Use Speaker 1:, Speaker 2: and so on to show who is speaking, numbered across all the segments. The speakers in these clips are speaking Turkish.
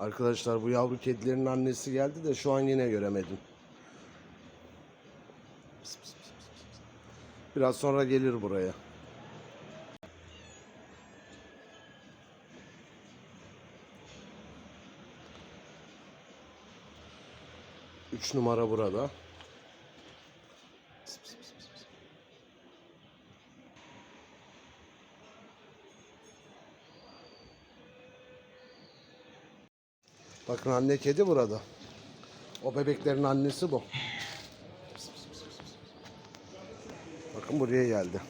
Speaker 1: Arkadaşlar bu yavru kedilerin annesi geldi de şu an yine göremedim. Biraz sonra gelir buraya. Üç numara burada. Bakın anne kedi burada. O bebeklerin annesi bu. Bakın buraya geldi.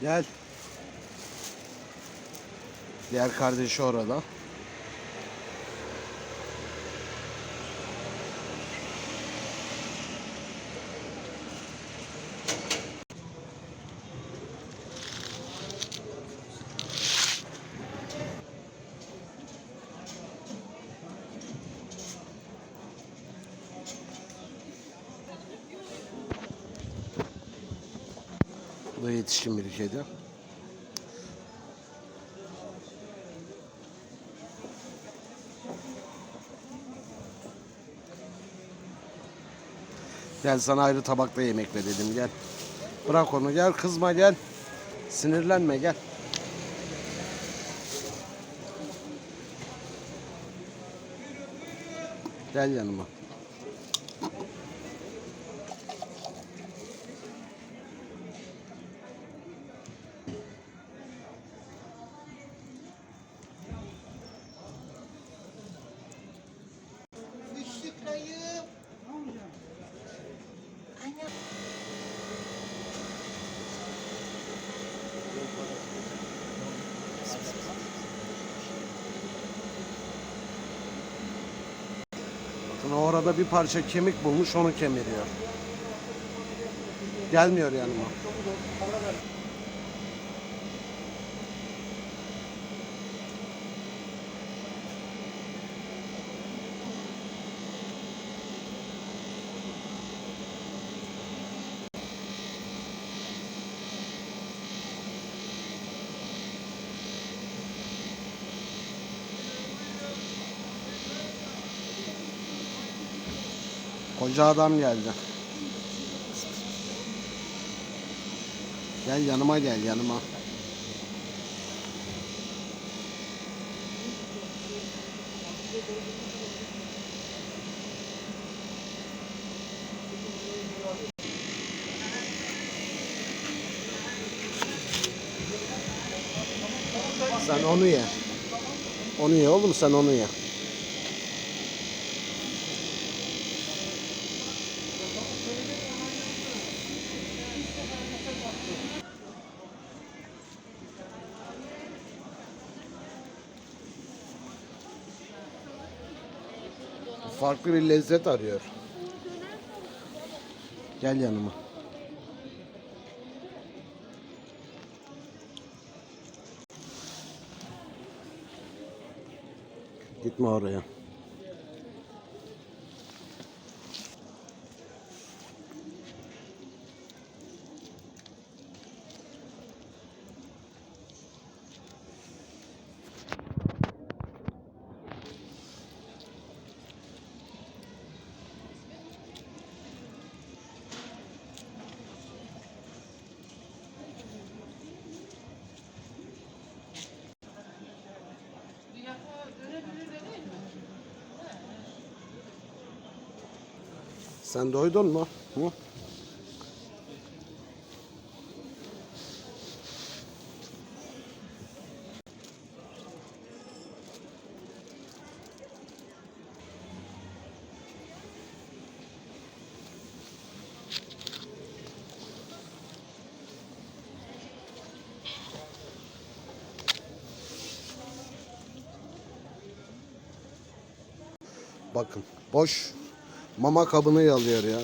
Speaker 1: Gel. Diğer kardeşi orada. Bu da yetişkin bir kedi. Gel sana ayrı tabakta yemek verelim gel. Bırak onu gel kızma gel. Sinirlenme gel. Gel yanıma. Orada bir parça kemik bulmuş onu kemiriyor. Gelmiyor yanıma. Koca adam geldi. Gel yanıma gel yanıma. Sen onu ye. Onu ye oğlum sen onu ye. Farklı bir lezzet arıyor. Gel yanıma. Gitme oraya. Sen doydun mu? Hı? Bakın boş mama kabını yalıyor ya.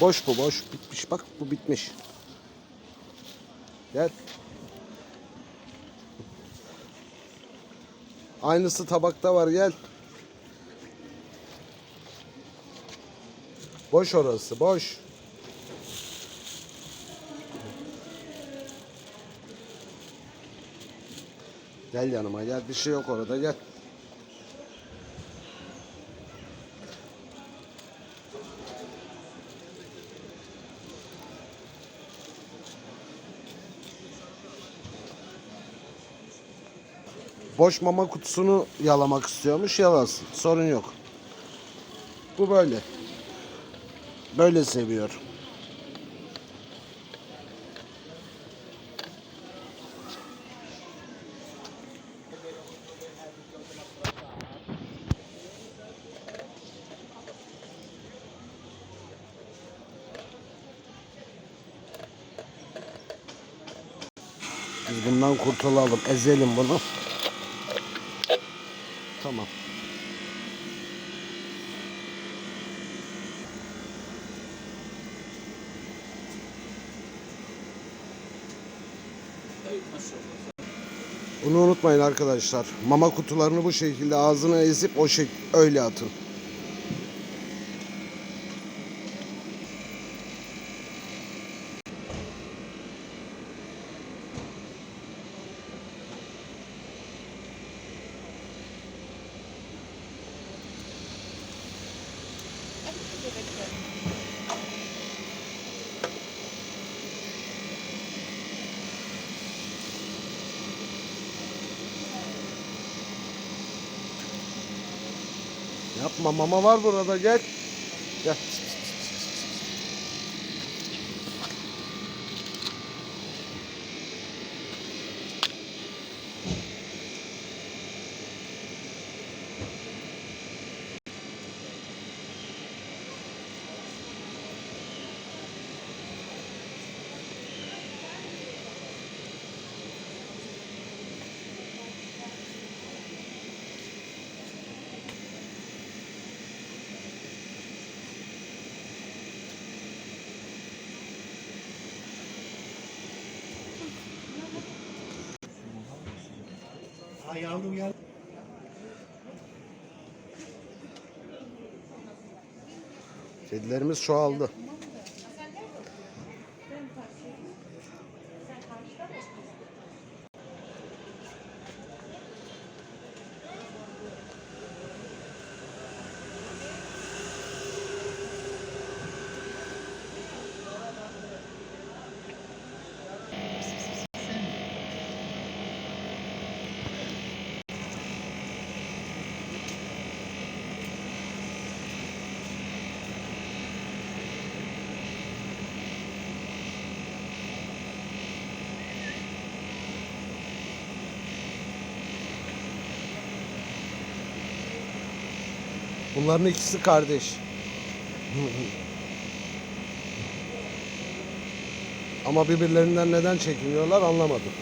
Speaker 1: Boş bu boş bitmiş bak bu bitmiş. Gel. Aynısı tabakta var gel. Boş orası boş. Gel yanıma gel. Bir şey yok orada gel. Boş mama kutusunu yalamak istiyormuş. Yalasın. Sorun yok. Bu böyle. Böyle seviyor. Biz bundan kurtulalım. Ezelim bunu. Tamam. Bunu unutmayın arkadaşlar. Mama kutularını bu şekilde ağzına ezip o şek öyle atın. Yapma mama var burada gel. Gel.
Speaker 2: Yavrum ya.
Speaker 1: Kedilerimiz çoğaldı. Bunların ikisi kardeş. Ama birbirlerinden neden çekiniyorlar anlamadım.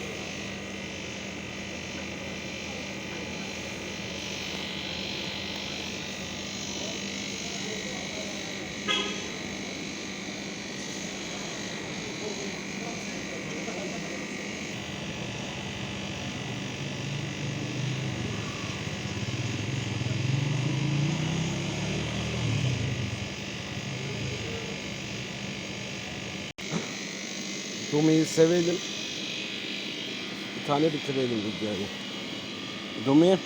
Speaker 1: Dumi'yi sevelim. Bir tane bitirelim videoyu. Dumi.